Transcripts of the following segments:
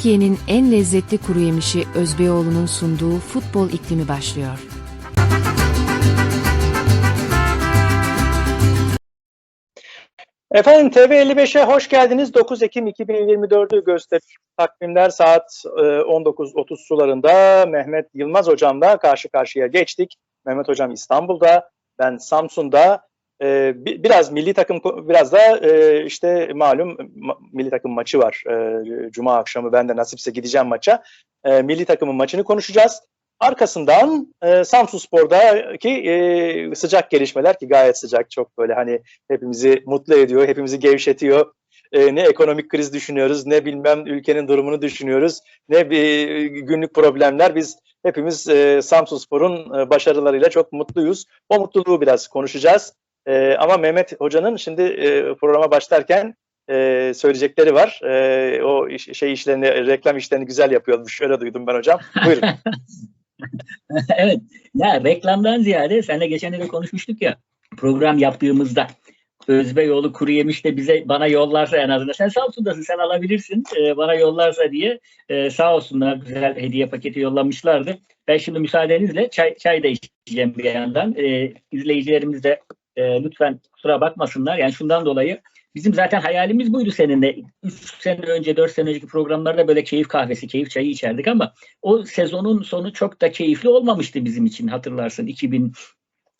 Türkiye'nin en lezzetli kuru yemişi Özbeyoğlu'nun sunduğu futbol iklimi başlıyor. Efendim TV55'e hoş geldiniz. 9 Ekim 2024'ü gösterir. Takvimler saat e, 19.30 sularında Mehmet Yılmaz hocamla karşı karşıya geçtik. Mehmet hocam İstanbul'da, ben Samsun'da. E, bi- biraz milli takım, biraz da e, işte malum ma- milli takım maçı var. E, Cuma akşamı ben de nasipse gideceğim maça. E, milli takımın maçını konuşacağız. Arkasından e, Samsun Spor'daki e, sıcak gelişmeler ki gayet sıcak, çok böyle hani hepimizi mutlu ediyor, hepimizi gevşetiyor. Ee, ne ekonomik kriz düşünüyoruz, ne bilmem ülkenin durumunu düşünüyoruz, ne bir günlük problemler. Biz hepimiz e, Samsunspor'un e, başarılarıyla çok mutluyuz. O mutluluğu biraz konuşacağız. E, ama Mehmet Hoca'nın şimdi e, programa başlarken e, söyleyecekleri var. E, o iş- şey işlerini, reklam işlerini güzel yapıyormuş. Şöyle duydum ben hocam. Buyurun. evet. Ya reklamdan ziyade seninle geçen de konuşmuştuk ya program yaptığımızda Özbeyoğlu kuru yemiş de bize bana yollarsa en azından sen Samsun'dasın sen alabilirsin e, bana yollarsa diye e, sağ olsunlar güzel hediye paketi yollamışlardı. Ben şimdi müsaadenizle çay, çay da içeceğim bir yandan. E, izleyicilerimiz de e, lütfen kusura bakmasınlar. Yani şundan dolayı bizim zaten hayalimiz buydu seninle. 3 sene önce 4 sene önceki programlarda böyle keyif kahvesi, keyif çayı içerdik ama o sezonun sonu çok da keyifli olmamıştı bizim için hatırlarsın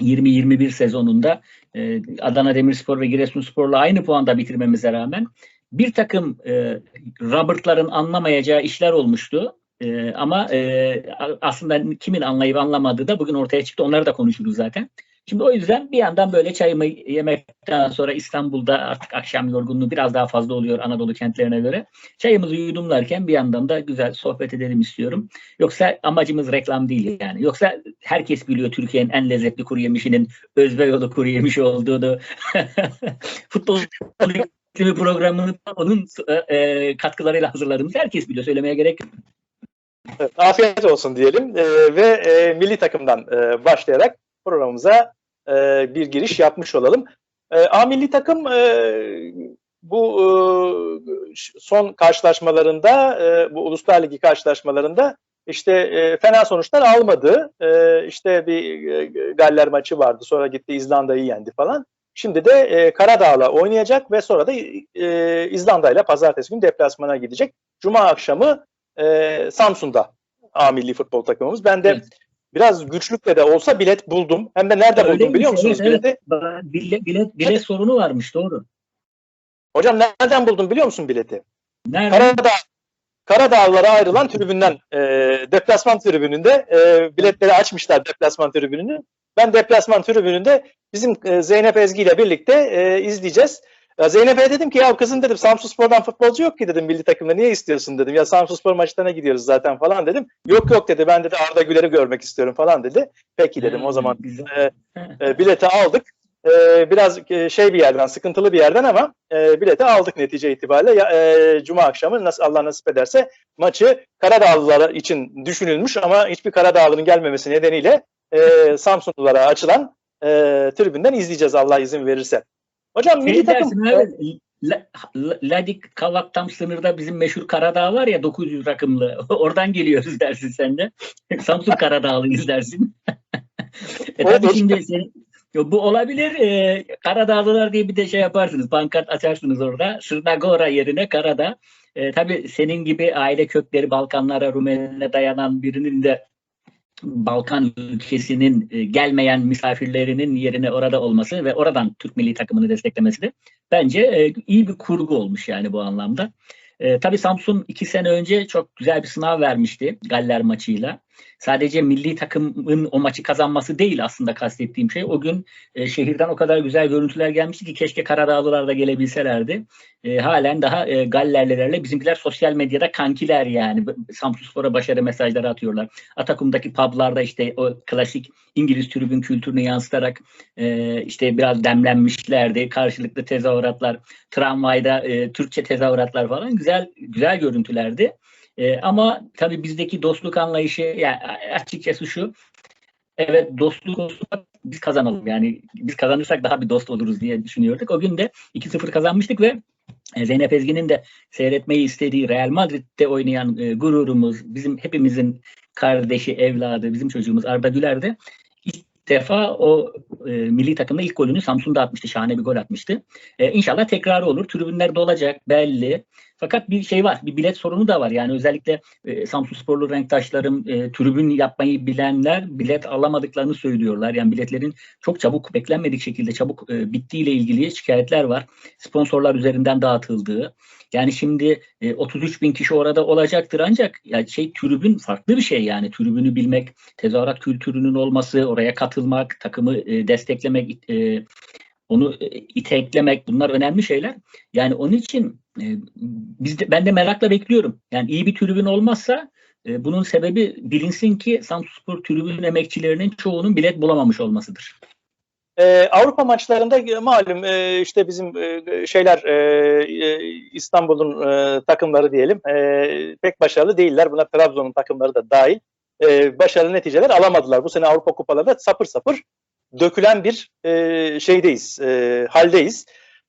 2020-21 sezonunda e, Adana Demirspor ve Giresunspor'la aynı puanda bitirmemize rağmen bir takım e, Robert'ların anlamayacağı işler olmuştu. E, ama e, aslında kimin anlayıp anlamadığı da bugün ortaya çıktı. Onları da konuşuruz zaten. Şimdi o yüzden bir yandan böyle çayımı yemekten sonra İstanbul'da artık akşam yorgunluğu biraz daha fazla oluyor Anadolu kentlerine göre. Çayımızı yudumlarken bir yandan da güzel sohbet edelim istiyorum. Yoksa amacımız reklam değil yani. Yoksa herkes biliyor Türkiye'nin en lezzetli kuru yemişinin Özbeyoğlu kuru yemiş olduğunu. Futbol iklimi programını onun e, e, katkılarıyla hazırladığımız herkes biliyor. Söylemeye gerek yok. Afiyet olsun diyelim Ee, ve e, milli takımdan e, başlayarak programımıza e, bir giriş yapmış olalım. E, A milli takım e, bu e, son karşılaşmalarında, e, bu Uluslar Ligi karşılaşmalarında işte e, fena sonuçlar almadı. E, işte bir e, Galler maçı vardı, sonra gitti İzlanda'yı yendi falan. Şimdi de e, Karadağ'la oynayacak ve sonra da e, İzlanda'yla pazartesi günü deplasmana gidecek. Cuma akşamı e, Samsun'da A milli futbol takımımız. Ben de Evet. Biraz güçlükle de olsa bilet buldum. Hem de nerede buldum Öyleymiş, biliyor musunuz evet? Bilet, bilet, bilet sorunu varmış doğru. Hocam nereden buldum biliyor musun bileti? Nerede? Karadağ Karadağlılara ayrılan tribünden e, deplasman tribününde e, biletleri açmışlar deplasman tribününü. Ben deplasman tribününde bizim e, Zeynep Ezgi ile birlikte e, izleyeceğiz. Ya Zeynep'e dedim ki ya kızım dedim Samsunspor'dan futbolcu yok ki dedim milli takımda niye istiyorsun dedim. Ya Samsunspor maçlarına gidiyoruz zaten falan dedim. Yok yok dedi ben dedi Arda Güler'i görmek istiyorum falan dedi. Peki dedim o Hmm, zaman güzel. e, e, bileti aldık. E, biraz e, şey bir yerden, sıkıntılı bir yerden ama e, bileti aldık netice itibariyle. Ya, e, Cuma akşamı nasıl Allah nasip ederse maçı Karadağlılar için düşünülmüş ama hiçbir Karadağlı'nın gelmemesi nedeniyle e, Samsunlulara açılan e, tribünden izleyeceğiz Allah izin verirse. Hocam milli Şey takım dersin abi, La- La- Ladik Kavak tam sınırda bizim meşhur Karadağ var ya 900 rakımlı. Oradan geliyoruz dersin sen de. Samsun Karadağlıyız dersin. e tabii şimdi senin- bu olabilir. E, Karadağlılar diye bir de şey yaparsınız. Pankart açarsınız orada. Sırnagora yerine Karadağ. E, tabii senin gibi aile kökleri Balkanlara, Rumeli'ne dayanan birinin de Balkan ülkesinin e, gelmeyen misafirlerinin yerine orada olması ve oradan Türk milli takımını desteklemesi de bence e, iyi bir kurgu olmuş yani bu anlamda. E, tabii Samsun iki sene önce çok güzel bir sınav vermişti Galler maçıyla. Sadece milli takımın o maçı kazanması değil aslında kastettiğim şey. O gün e, şehirden o kadar güzel görüntüler gelmişti ki keşke Karadağlılar da gelebilselerdi. E, halen daha e, Gallerlilerle bizimkiler sosyal medyada kankiler yani. Samsunspor'a başarı mesajları atıyorlar. Atakum'daki publarda işte o klasik İngiliz tribün kültürünü yansıtarak e, işte biraz demlenmişlerdi. Karşılıklı tezahüratlar, tramvayda e, Türkçe tezahüratlar falan güzel güzel görüntülerdi. E, ama tabii bizdeki dostluk anlayışı yani açıkçası şu. Evet dostluk olsun biz kazanalım yani biz kazanırsak daha bir dost oluruz diye düşünüyorduk. O gün de 2-0 kazanmıştık ve E, Zeynep Ezgi'nin de seyretmeyi istediği Real Madrid'de oynayan e, gururumuz, bizim hepimizin kardeşi, evladı, bizim çocuğumuz Arda Güler de ilk defa o e, milli takımda ilk golünü Samsun'da atmıştı. Şahane bir gol atmıştı. E, inşallah tekrarı olur. Tribünler dolacak belli. Fakat bir şey var. Bir bilet sorunu da var. Yani özellikle e, Samsun Sporlu renktaşlarım e, tribün yapmayı bilenler bilet alamadıklarını söylüyorlar. Yani biletlerin çok çabuk beklenmedik şekilde çabuk e, bittiğiyle ilgili şikayetler var. Sponsorlar üzerinden dağıtıldığı. Yani şimdi e, 33 bin kişi orada olacaktır ancak ya şey tribün farklı bir şey yani tribünü bilmek, tezahürat kültürünün olması, oraya katılmak, takımı e, desteklemek, e, onu e, iteklemek bunlar önemli şeyler. Yani onun için e, biz de, ben de merakla bekliyorum. Yani iyi bir tribün olmazsa e, bunun sebebi bilinsin ki Samsunspor tribün emekçilerinin çoğunun bilet bulamamış olmasıdır. Ee, Avrupa maçlarında e, malum e, işte bizim e, şeyler e, e, İstanbul'un e, takımları diyelim e, pek başarılı değiller. Buna Trabzon'un takımları da dahil. E, başarılı neticeler alamadılar. Bu sene Avrupa kupalarında sapır sapır dökülen bir e, şeydeyiz, e, haldeyiz.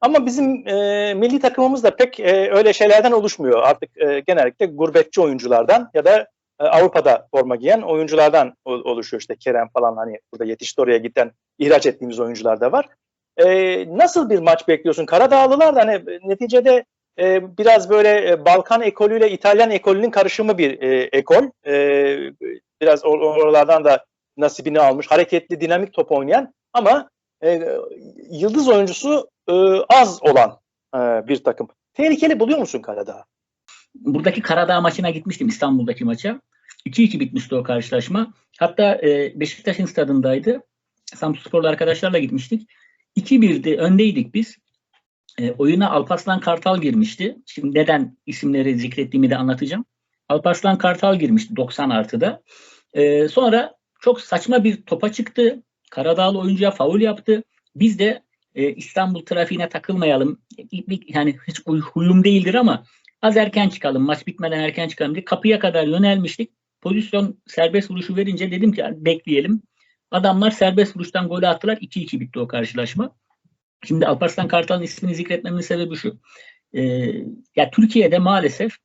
Ama bizim e, milli takımımız da pek e, öyle şeylerden oluşmuyor. Artık e, genellikle gurbetçi oyunculardan ya da e, Avrupa'da forma giyen oyunculardan oluşuyor. İşte Kerem falan hani burada yetişti oraya giden ihraç ettiğimiz oyuncular da var. E, nasıl bir maç bekliyorsun? Karadağlılar da hani neticede e, biraz böyle e, Balkan ekolüyle İtalyan ekolünün karışımı bir e, ekol. E, biraz or- oralardan da nasibini almış. Hareketli, dinamik top oynayan ama e, yıldız oyuncusu e, az olan e, bir takım. Tehlikeli buluyor musun Karadağ? buradaki Karadağ maçına gitmiştim İstanbul'daki maça. 2-2 bitmişti o karşılaşma. Hatta e, Beşiktaş'ın stadındaydı. Samsunsporlu arkadaşlarla gitmiştik. 2-1'di öndeydik biz. E, oyuna Alparslan Kartal girmişti. Şimdi neden isimleri zikrettiğimi de anlatacağım. Alparslan Kartal girmişti 90 artıda. E, sonra çok saçma bir topa çıktı. Karadağlı oyuncuya faul yaptı. Biz de e, İstanbul trafiğine takılmayalım. Yani hiç huy- huyum değildir ama az erken çıkalım, maç bitmeden erken çıkalım diye kapıya kadar yönelmiştik. Pozisyon serbest vuruşu verince dedim ki bekleyelim. Adamlar serbest vuruştan golü attılar. 2-2 bitti o karşılaşma. Şimdi Alparslan Kartal'ın ismini zikretmemin sebebi şu. Ee, ya Türkiye'de maalesef e,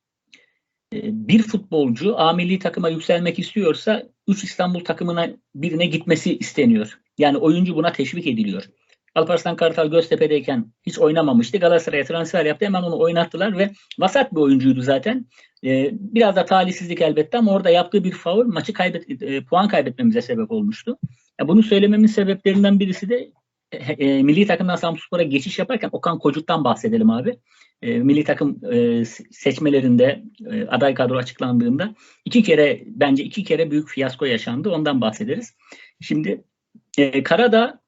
bir futbolcu A milli takıma yükselmek istiyorsa 3 İstanbul takımına birine gitmesi isteniyor. Yani oyuncu buna teşvik ediliyor. Alparslan Kartal Göztepe'deyken hiç oynamamıştı. Galatasaray'a transfer yaptı. Hemen onu oynattılar ve vasat bir oyuncuydu zaten. Ee, biraz da talihsizlik elbette ama orada yaptığı bir faul maçı kaybet e, puan kaybetmemize sebep olmuştu. Bunu söylememin sebeplerinden birisi de e, milli takımdan Samsunspor'a geçiş yaparken Okan Kocuk'tan bahsedelim abi. E, milli takım e, seçmelerinde e, aday kadro açıklandığında iki kere bence iki kere büyük fiyasko yaşandı. Ondan bahsederiz. Şimdi e, Karadağ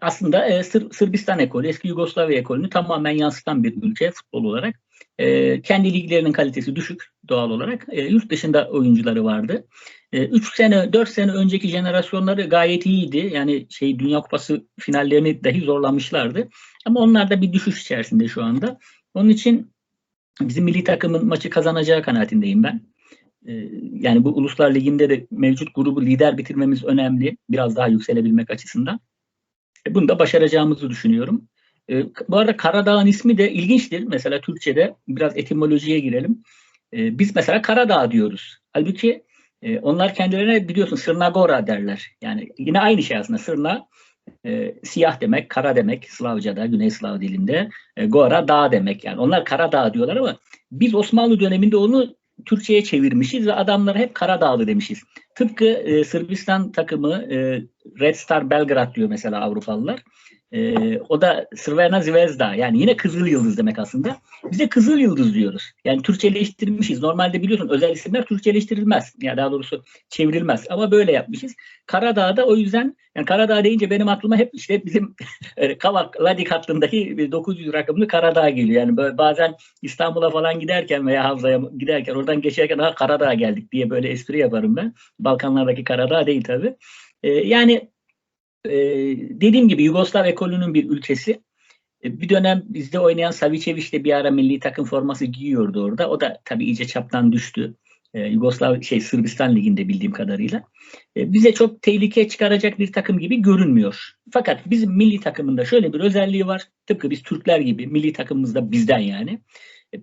aslında e, Sır, Sırbistan ekolü, eski Yugoslavya ekolünü tamamen yansıtan bir ülke futbol olarak. E, kendi liglerinin kalitesi düşük doğal olarak. E, yurt dışında oyuncuları vardı. 3 sene, 4 sene önceki jenerasyonları gayet iyiydi. Yani şey Dünya Kupası finallerini dahi zorlamışlardı. Ama onlar da bir düşüş içerisinde şu anda. Onun için bizim milli takımın maçı kazanacağı kanaatindeyim ben. E, yani bu Uluslar Ligi'nde de mevcut grubu lider bitirmemiz önemli. Biraz daha yükselebilmek açısından. E, Bunu da başaracağımızı düşünüyorum. E, bu arada Karadağ'ın ismi de ilginçtir. Mesela Türkçe'de biraz etimolojiye girelim. E, biz mesela Karadağ diyoruz. Halbuki onlar kendilerine biliyorsun Sırnagora derler. Yani yine aynı şey aslında. Sırna e, siyah demek, kara demek Slavca'da, Güney Slav dilinde. E, Gora dağ demek. Yani onlar Karadağ diyorlar ama biz Osmanlı döneminde onu Türkçe'ye çevirmişiz ve adamlara hep Karadağlı demişiz. Tıpkı e, Sırbistan takımı e, Red Star Belgrad diyor mesela Avrupalılar. E, o da Crvena Zvezda yani yine Kızıl Yıldız demek aslında. Biz de Kızıl Yıldız diyoruz. Yani Türkçeleştirmişiz. Normalde biliyorsun özel isimler Türkçeleştirilmez. Yani daha doğrusu çevrilmez. Ama böyle yapmışız. Karadağ'da o yüzden yani Karadağ deyince benim aklıma hep işte bizim Kavak Ladik hattındaki 900 rakımlı Karadağ geliyor. Yani böyle bazen İstanbul'a falan giderken veya Havza'ya giderken oradan geçerken ha Karadağ geldik diye böyle espri yaparım ben. Balkanlardaki Karadağ değil tabii. E, yani e, dediğim gibi Yugoslav ekolünün bir ülkesi. E, bir dönem bizde oynayan Savicevic de bir ara milli takım forması giyiyordu orada. O da tabii iyice çaptan düştü. E, Yugoslav şey Sırbistan liginde bildiğim kadarıyla. E, bize çok tehlike çıkaracak bir takım gibi görünmüyor. Fakat bizim milli takımında şöyle bir özelliği var. Tıpkı biz Türkler gibi milli takımımızda bizden yani.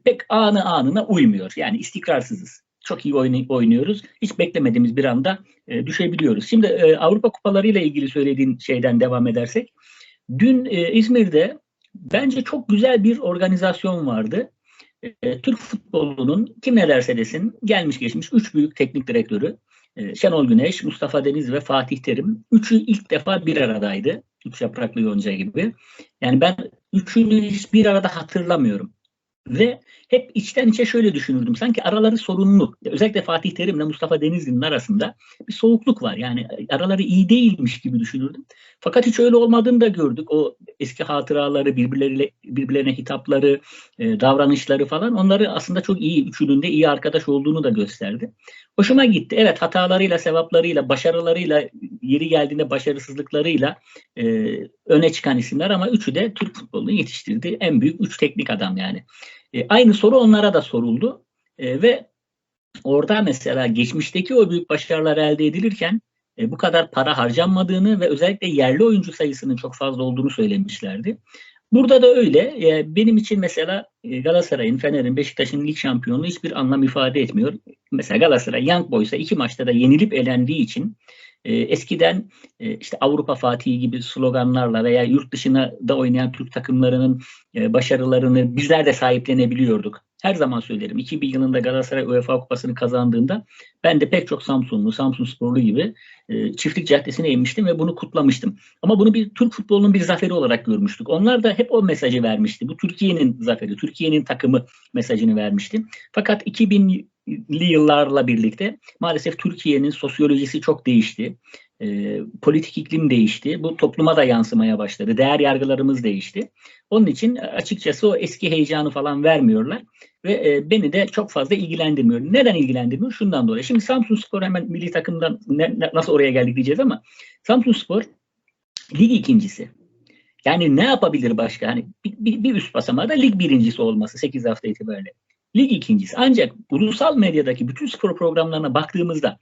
Pek anı anına uymuyor. Yani istikrarsızız. Çok iyi oynuyoruz. Hiç beklemediğimiz bir anda e, düşebiliyoruz. Şimdi e, Avrupa Kupaları ile ilgili söylediğin şeyden devam edersek. Dün e, İzmir'de bence çok güzel bir organizasyon vardı. E, Türk futbolunun kim ne derse desin gelmiş geçmiş üç büyük teknik direktörü e, Şenol Güneş, Mustafa Deniz ve Fatih Terim. Üçü ilk defa bir aradaydı. Üç yapraklı yonca gibi. Yani ben üçünü hiç bir arada hatırlamıyorum. Ve hep içten içe şöyle düşünürdüm. Sanki araları sorunlu. Özellikle Fatih Terim'le Mustafa Denizli'nin arasında bir soğukluk var. Yani araları iyi değilmiş gibi düşünürdüm. Fakat hiç öyle olmadığını da gördük. O eski hatıraları, birbirleriyle birbirlerine hitapları, e, davranışları falan onları aslında çok iyi, üçünün de iyi arkadaş olduğunu da gösterdi. Hoşuma gitti. Evet hatalarıyla, sevaplarıyla, başarılarıyla, yeri geldiğinde başarısızlıklarıyla e, öne çıkan isimler ama üçü de Türk futbolunu yetiştirdi. En büyük üç teknik adam yani. E, aynı soru onlara da soruldu. E, ve orada mesela geçmişteki o büyük başarılar elde edilirken e, bu kadar para harcanmadığını ve özellikle yerli oyuncu sayısının çok fazla olduğunu söylemişlerdi. Burada da öyle. E, benim için mesela e, Galatasaray'ın, Fener'in, Beşiktaş'ın lig şampiyonluğu hiçbir anlam ifade etmiyor. Mesela Galatasaray Young Boys'a iki maçta da yenilip elendiği için e, eskiden e, işte Avrupa Fatih'i gibi sloganlarla veya yurt dışına da oynayan Türk takımlarının başarılarını bizler de sahiplenebiliyorduk. Her zaman söylerim 2000 yılında Galatasaray UEFA Kupası'nı kazandığında ben de pek çok Samsunlu, Samsun Sporlu gibi e, çiftlik caddesine inmiştim ve bunu kutlamıştım. Ama bunu bir Türk futbolunun bir zaferi olarak görmüştük. Onlar da hep o mesajı vermişti. Bu Türkiye'nin zaferi, Türkiye'nin takımı mesajını vermişti. Fakat 2000'li yıllarla birlikte maalesef Türkiye'nin sosyolojisi çok değişti. E, politik iklim değişti. Bu topluma da yansımaya başladı. Değer yargılarımız değişti. Onun için açıkçası o eski heyecanı falan vermiyorlar ve e, beni de çok fazla ilgilendirmiyor. Neden ilgilendirmiyor? Şundan dolayı. Şimdi Samsun Spor hemen milli takımdan ne, nasıl oraya geldik diyeceğiz ama Samsun Spor lig ikincisi. Yani ne yapabilir başka? Hani bir, bir, bir üst basamağı da lig birincisi olması 8 hafta itibariyle. Lig ikincisi. Ancak ulusal medyadaki bütün spor programlarına baktığımızda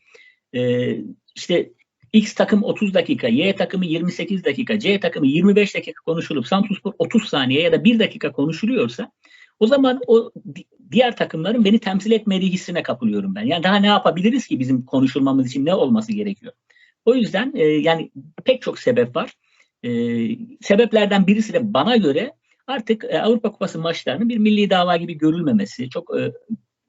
e, işte X takım 30 dakika, Y takımı 28 dakika, C takımı 25 dakika konuşulup Samsunspor 30 saniye ya da 1 dakika konuşuluyorsa o zaman o di- diğer takımların beni temsil etmediği hissine kapılıyorum ben. Yani daha ne yapabiliriz ki bizim konuşulmamız için ne olması gerekiyor? O yüzden e, yani pek çok sebep var. E, sebeplerden birisi de bana göre artık e, Avrupa Kupası maçlarının bir milli dava gibi görülmemesi, çok e,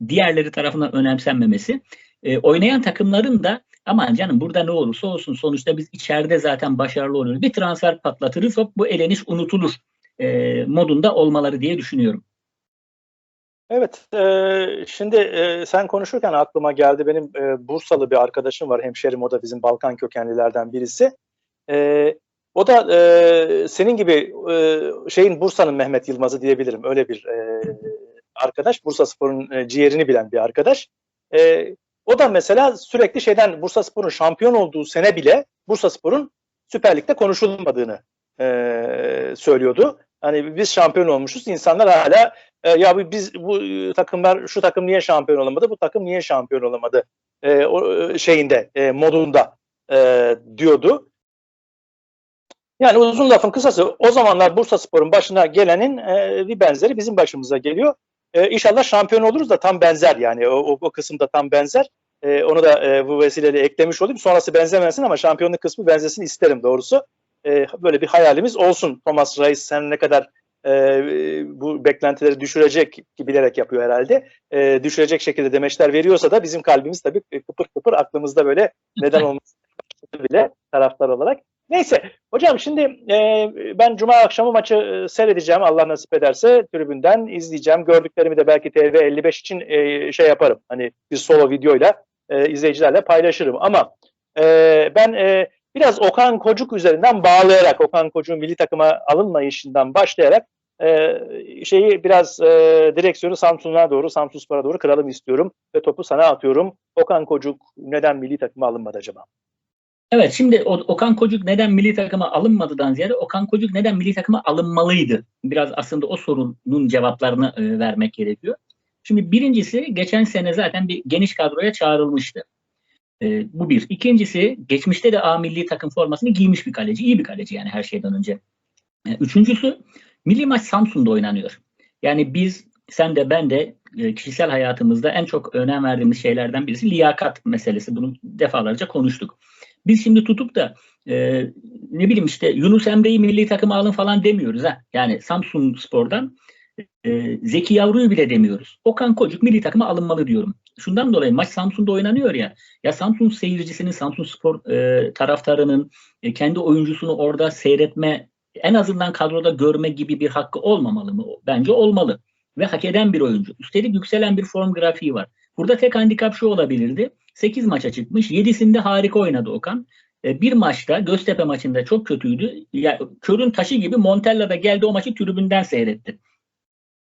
diğerleri tarafından önemsenmemesi, e, oynayan takımların da aman canım burada ne olursa olsun sonuçta biz içeride zaten başarılı oluyoruz. Bir transfer patlatırız hop bu eleniş unutulur e, modunda olmaları diye düşünüyorum. Evet, e, şimdi e, sen konuşurken aklıma geldi benim e, Bursalı bir arkadaşım var, hemşerim o da bizim Balkan kökenlilerden birisi. E, o da e, senin gibi e, şeyin Bursa'nın Mehmet Yılmaz'ı diyebilirim. Öyle bir e, arkadaş, Bursa Spor'un e, ciğerini bilen bir arkadaş. E, o da mesela sürekli şeyden Bursa Spor'un şampiyon olduğu sene bile Bursa Spor'un Süper Lig'de konuşulmadığını e, söylüyordu. Hani biz şampiyon olmuşuz, insanlar hala e, ya biz bu e, takımlar şu takım niye şampiyon olamadı, bu takım niye şampiyon olamadı e, o e, şeyinde e, modunda e, diyordu. Yani uzun lafın kısası o zamanlar Bursa Spor'un başına gelenin e, bir benzeri bizim başımıza geliyor. E, inşallah şampiyon oluruz da tam benzer yani o, o, o kısımda tam benzer. E, onu da e, bu vesileyle eklemiş olayım. Sonrası benzemesin ama şampiyonluk kısmı benzesin isterim doğrusu. E, böyle bir hayalimiz olsun. Thomas Reis sen ne kadar e, bu beklentileri düşürecek ki bilerek yapıyor herhalde. E, düşürecek şekilde demeçler veriyorsa da bizim kalbimiz tabii kıpır kıpır aklımızda böyle neden olması bile taraftar olarak. Neyse hocam şimdi e, ben cuma akşamı maçı e, seyredeceğim Allah nasip ederse tribünden izleyeceğim. Gördüklerimi de belki TV 55 için e, şey yaparım. Hani bir solo videoyla e, izleyicilerle paylaşırım ama e, ben e, biraz Okan Kocuk üzerinden bağlayarak Okan Kocuk'un milli takıma alınmayışından başlayarak e, şeyi biraz e, direksiyonu Samsun'a doğru, Samsunspor'a doğru kıralım istiyorum ve topu sana atıyorum. Okan Kocuk neden milli takıma alınmadı acaba? Evet şimdi Okan Kocuk neden milli takıma alınmadıdan ziyade Okan Kocuk neden milli takıma alınmalıydı? Biraz aslında o sorunun cevaplarını e, vermek gerekiyor. Şimdi birincisi geçen sene zaten bir geniş kadroya çağrılmıştı. E, bu bir. İkincisi geçmişte de A milli takım formasını giymiş bir kaleci. İyi bir kaleci yani her şeyden önce. E, üçüncüsü milli maç Samsun'da oynanıyor. Yani biz sen de ben de e, kişisel hayatımızda en çok önem verdiğimiz şeylerden birisi liyakat meselesi. Bunu defalarca konuştuk. Biz şimdi tutup da e, ne bileyim işte Yunus Emre'yi milli takıma alın falan demiyoruz. ha. Yani Samsun Spor'dan e, Zeki Yavru'yu bile demiyoruz. Okan Kocuk milli takıma alınmalı diyorum. Şundan dolayı maç Samsun'da oynanıyor ya. Ya Samsun seyircisinin, Samsun Spor e, taraftarının e, kendi oyuncusunu orada seyretme, en azından kadroda görme gibi bir hakkı olmamalı mı? Bence olmalı. Ve hak eden bir oyuncu. Üstelik yükselen bir form grafiği var. Burada tek handikap şu olabilirdi. 8 maça çıkmış. 7'sinde harika oynadı Okan. E, bir maçta Göztepe maçında çok kötüydü. Ya, körün taşı gibi Montella da geldi o maçı tribünden seyretti.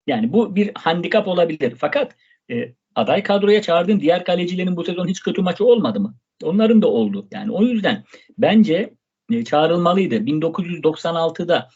Yani bu bir handikap olabilir. Fakat e, aday kadroya çağırdığın diğer kalecilerin bu sezon hiç kötü maçı olmadı mı? Onların da oldu. Yani o yüzden bence e, çağrılmalıydı. 1996'da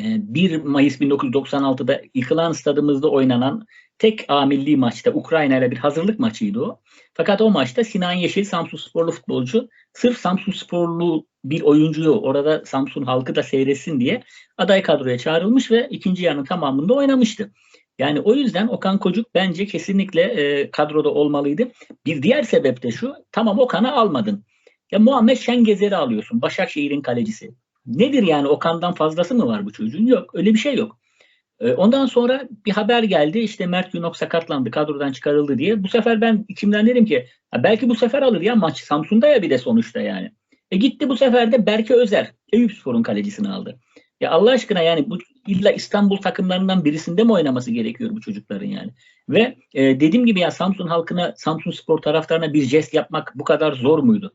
e, 1 Mayıs 1996'da yıkılan stadımızda oynanan tek A milli maçta Ukrayna ile bir hazırlık maçıydı o. Fakat o maçta Sinan Yeşil Samsun sporlu futbolcu sırf Samsun sporlu bir oyuncuyu orada Samsun halkı da seyretsin diye aday kadroya çağrılmış ve ikinci yarının tamamında oynamıştı. Yani o yüzden Okan Kocuk bence kesinlikle e, kadroda olmalıydı. Bir diğer sebep de şu. Tamam Okan'ı almadın. Ya Muhammed Şengezer'i alıyorsun. Başakşehir'in kalecisi. Nedir yani Okan'dan fazlası mı var bu çocuğun? Yok. Öyle bir şey yok. E, ondan sonra bir haber geldi. İşte Mert Günok sakatlandı. Kadrodan çıkarıldı diye. Bu sefer ben içimden dedim ki belki bu sefer alır ya maç Samsun'da ya bir de sonuçta yani. E gitti bu sefer de Berke Özer. Eyüpspor'un kalecisini aldı. Ya Allah aşkına yani bu illa İstanbul takımlarından birisinde mi oynaması gerekiyor bu çocukların yani? Ve e, dediğim gibi ya Samsun halkına, Samsun spor taraftarına bir jest yapmak bu kadar zor muydu?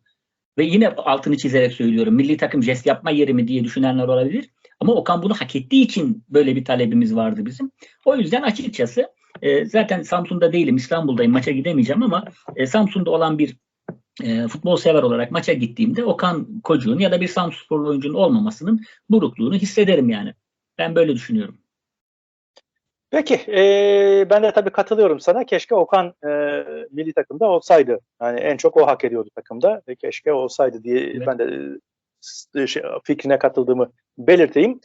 Ve yine altını çizerek söylüyorum. Milli takım jest yapma yeri mi diye düşünenler olabilir. Ama Okan bunu hak ettiği için böyle bir talebimiz vardı bizim. O yüzden açıkçası e, zaten Samsun'da değilim, İstanbul'dayım. Maça gidemeyeceğim ama e, Samsun'da olan bir e, futbol sever olarak maça gittiğimde Okan Kocuğun ya da bir Samsun sporlu oyuncunun olmamasının burukluğunu hissederim yani. Ben böyle düşünüyorum. Peki e, ben de tabii katılıyorum sana. Keşke Okan e, milli takımda olsaydı. Yani en çok o hak ediyordu takımda. E, keşke olsaydı diye Evet. ben de e, şey, fikrine katıldığımı belirteyim.